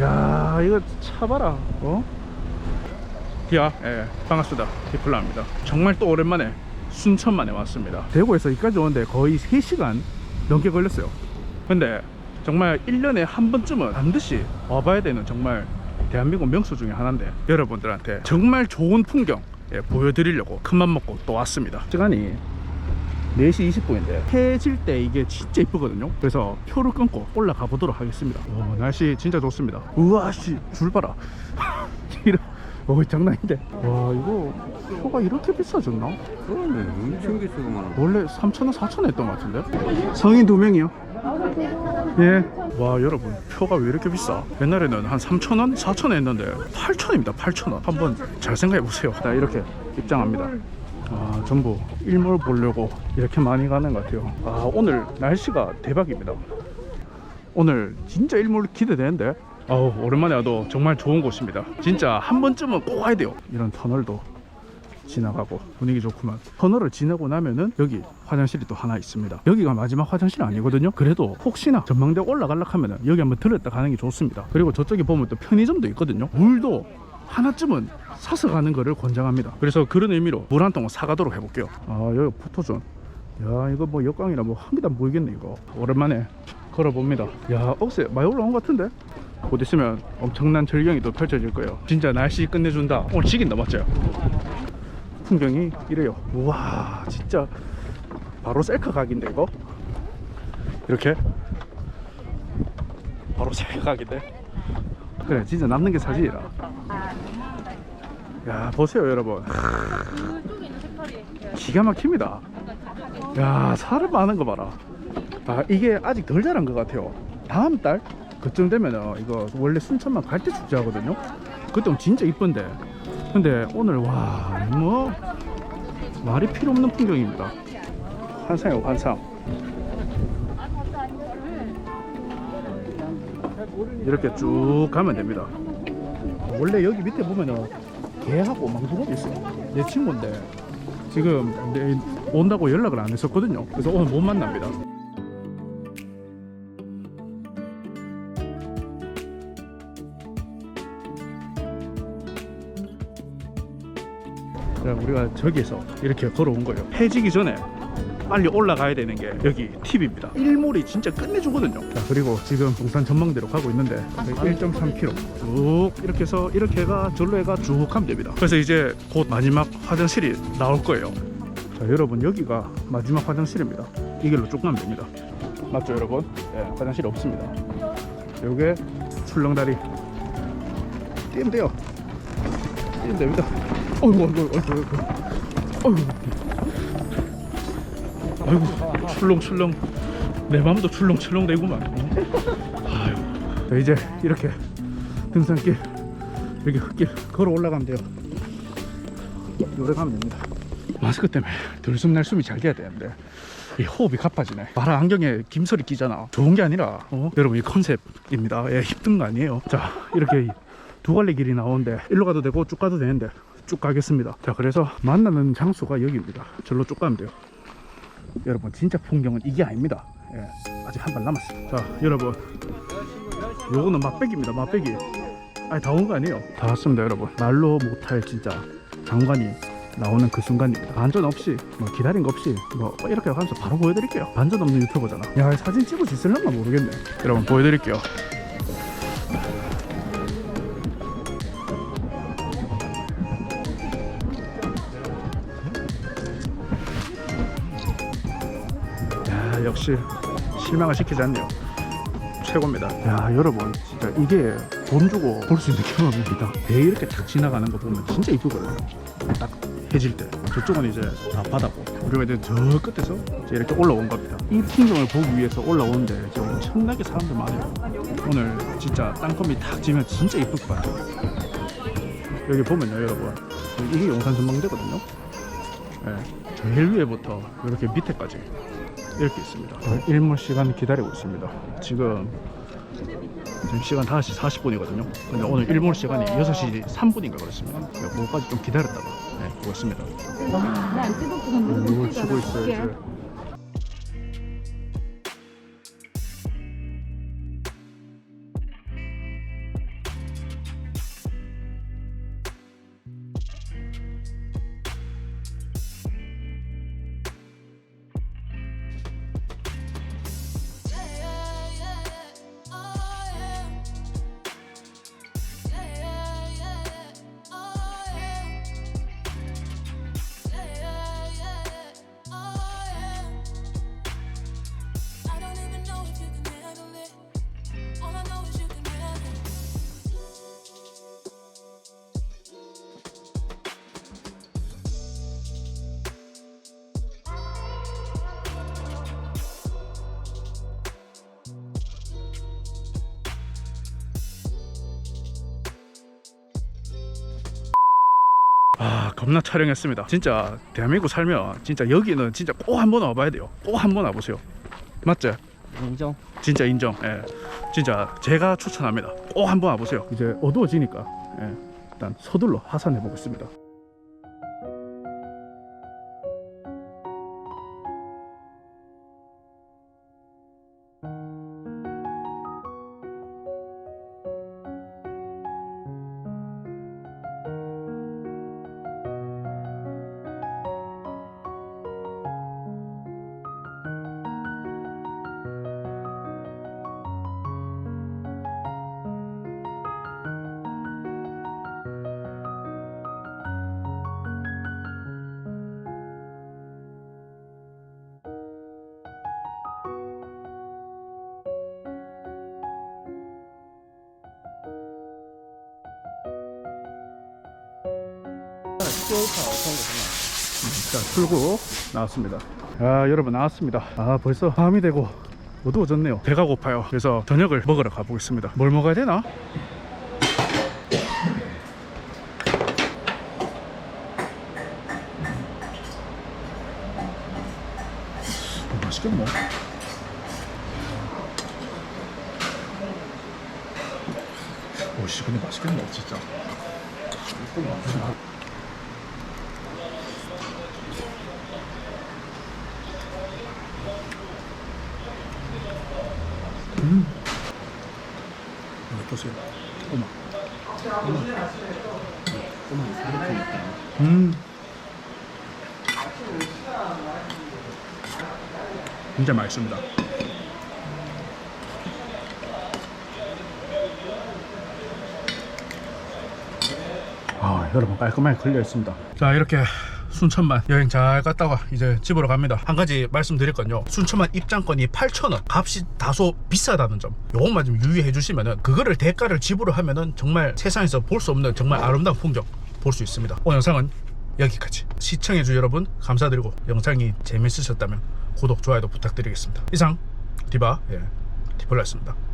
야 이거 차 봐라. 어? 디아 예 반갑습니다. 디플라입니다. 정말 또 오랜만에 순천만에 왔습니다. 대구에서 여기까지 오는데 거의 3시간 넘게 걸렸어요. 근데 정말 1년에 한 번쯤은 반드시 와봐야 되는 정말 대한민국 명소 중에 하나인데 여러분들한테 정말 좋은 풍경 예, 보여드리려고 큰맘 먹고 또 왔습니다. 시간이 4시 20분인데 해질 때 이게 진짜 이쁘거든요. 그래서 표를 끊고 올라가 보도록 하겠습니다. 오, 날씨 진짜 좋습니다. 우와 씨 줄 봐라. 이런 오 장난인데. 와 이거 표가 이렇게 비싸졌나? 그러네 엄청 많아 원래 3,000원 4,000원 했던 것 같은데? 성인 두 명이요? 예 와 여러분 표가 왜 이렇게 비싸? 옛날에는 한 3,000원 4,000원 했는데 8,000원입니다 8,000원. 한번 잘 생각해 보세요. 자 이렇게 입장합니다 아 전부 일몰 보려고 이렇게 많이 가는 것 같아요. 아 오늘 날씨가 대박입니다. 오늘 진짜 일몰 기대되는데? 아우 오랜만에 와도 정말 좋은 곳입니다. 진짜 한 번쯤은 꼭 와야 돼요. 이런 터널도 지나가고 분위기 좋구만. 터널을 지나고 나면은 여기 화장실이 또 하나 있습니다. 여기가 마지막 화장실 아니거든요. 그래도 혹시나 전망대 올라가려 하면은 여기 한번 들렸다 가는 게 좋습니다. 그리고 저쪽에 보면 또 편의점도 있거든요. 물도 하나쯤은 사서 가는 거를 권장합니다. 그래서 그런 의미로 물 한 통을 사가도록 해볼게요. 아 여기 포토존. 야 이거 뭐 역광이라 뭐 한 개도 안 보이겠네 이거. 오랜만에 걸어봅니다. 야 억새 많이 올라온 것 같은데? 곧 있으면 엄청난 절경이 또 펼쳐질 거예요. 진짜 날씨 끝내준다. 오늘 지긴다 맞죠? 풍경이 이래요. 우와 진짜 바로 셀카 각인데 이거? 이렇게? 바로 셀카 각인데? 그래 진짜 남는 게 사진이라 야 보세요 여러분. 기가 막힙니다. 야 사람 많은 거 봐라. 아 이게 아직 덜 자란 것 같아요. 다음 달 그쯤 되면은 이거 원래 순천만 갈대 축제 하거든요. 그때 진짜 이쁜데. 근데 오늘 와 뭐 말이 필요 없는 풍경입니다. 환상이요 환상. 이렇게 쭉 가면 됩니다. 원래 여기 밑에 보면은 개하고 망둥어도 있어요. 내 친구인데 지금 내 온다고 연락을 안 했었거든요. 그래서 오늘 못 만납니다. 자, 우리가 저기에서 이렇게 걸어온 거예요. 해지기 전에 빨리 올라가야 되는 게 여기 팁입니다. 일몰이 진짜 끝내주거든요. 자, 그리고 지금 동산 전망대로 가고 있는데 1.3km 쭉 이렇게 해서 이렇게 가 절로 해가 쭉 가면 됩니다. 그래서 이제 곧 마지막 화장실이 나올 거예요. 자, 여러분 여기가 마지막 화장실입니다. 이 길로 쭉 가면 됩니다. 맞죠, 여러분? 예, 화장실 없습니다. 요게 출렁다리 뛰면 돼요. 뛰면 됩니다. 어이구, 어이구, 어이구, 어이구. 아이고, 출렁출렁. 내 맘도 출렁출렁 되구만. 아유. 자, 이제 이렇게 등산길, 이렇게 흙길 걸어 올라가면 돼요. 요래 가면 됩니다. 마스크 때문에 들숨 날숨이 잘 돼야 되는데 이 호흡이 가빠지네 봐라 안경에 김설이 끼잖아 좋은 게 아니라 어? 여러분 이 컨셉입니다 예, 힘든 거 아니에요 자 이렇게 두 갈래 길이 나오는데 일로 가도 되고 쭉 가도 되는데 쭉 가겠습니다 자 그래서 만나는 장소가 여기입니다 절로 쭉 가면 돼요 여러분 진짜 풍경은 이게 아닙니다. 예, 아직 한 발 남았어요 자 여러분. 요거는 맛배기입니다 맛배기 아니 다 온 거 아니에요? 다 왔습니다 여러분. 말로 못할 진짜 장관이 나오는 그 순간입니다. 반전 없이 뭐 기다린 거 없이 뭐 이렇게 하면서 바로 보여드릴게요. 반전 없는 유튜버잖아. 야 사진 찍을 수 있을려나 모르겠네. 여러분 보여드릴게요 야 역시 실망을 시키지 않네요. 최고입니다. 야 여러분 진짜 이게 돈 주고 볼 수 있는 경험입니다. 배 이렇게 탁 지나가는 거 보면 진짜 이쁘거든요. 딱 해질 때. 저쪽은 이제 다 바다고 우리가 이제 저 끝에서 이제 이렇게 올라온 겁니다. 이 풍경을 보기 위해서 올라오는데 지금 엄청나게 사람들 많아요. 오늘 진짜 땅거미 탁 지면 진짜 이쁠 것 같아요 여기 보면요 여러분. 이게 용산 전망대거든요. 예, 제일 위에부터 이렇게 밑에까지 이렇게 있습니다. 일몰 시간 기다리고 있습니다. 지금 지금 시간 5시 40분이거든요. 근데 오늘 일몰 시간이 6시 3분인가 그렇습니다. 뭐까지 좀 기다렸다가 네, 보고 있습니다. 나안 찍었구나. 오, 치고 있어요 이 아 겁나 촬영했습니다 진짜 대한민국 살면 진짜 여기는 진짜 꼭 한번 와봐야 돼요 꼭 한번 와보세요 맞지? 인정. 진짜 인정 예. 진짜 제가 추천합니다 꼭 한번 와보세요 이제 어두워지니까 예. 일단 서둘러 하산해 보겠습니다 자 출구 나왔습니다. 아 여러분 나왔습니다. 아 벌써 밤이 되고 어두워졌네요. 배가 고파요. 그래서 저녁을 먹으러 가보겠습니다. 뭘 먹어야 되나? 어, 맛있겠네. 오씨 근데 맛있겠네 진짜 어떠세요? 꼬마. 음. 진짜 맛있습니다. 아, 여러분 깔끔하게 걸려 있습니다. 자, 이렇게 순천만 여행 잘 갔다가 이제 집으로 갑니다. 한 가지 말씀드릴 건요. 순천만 입장권이 8,000원. 값이 다소 비싸다는 점. 요것만 좀 유의해 주시면은 그거를 대가를 지불을 하면은 정말 세상에서 볼 수 없는 정말 아름다운 풍경 볼 수 있습니다. 오늘 영상은 여기까지. 시청해 주 여러분 감사드리고 영상이 재밌으셨다면 구독, 좋아요도 부탁드리겠습니다. 이상 디바 예, 디플라였습니다.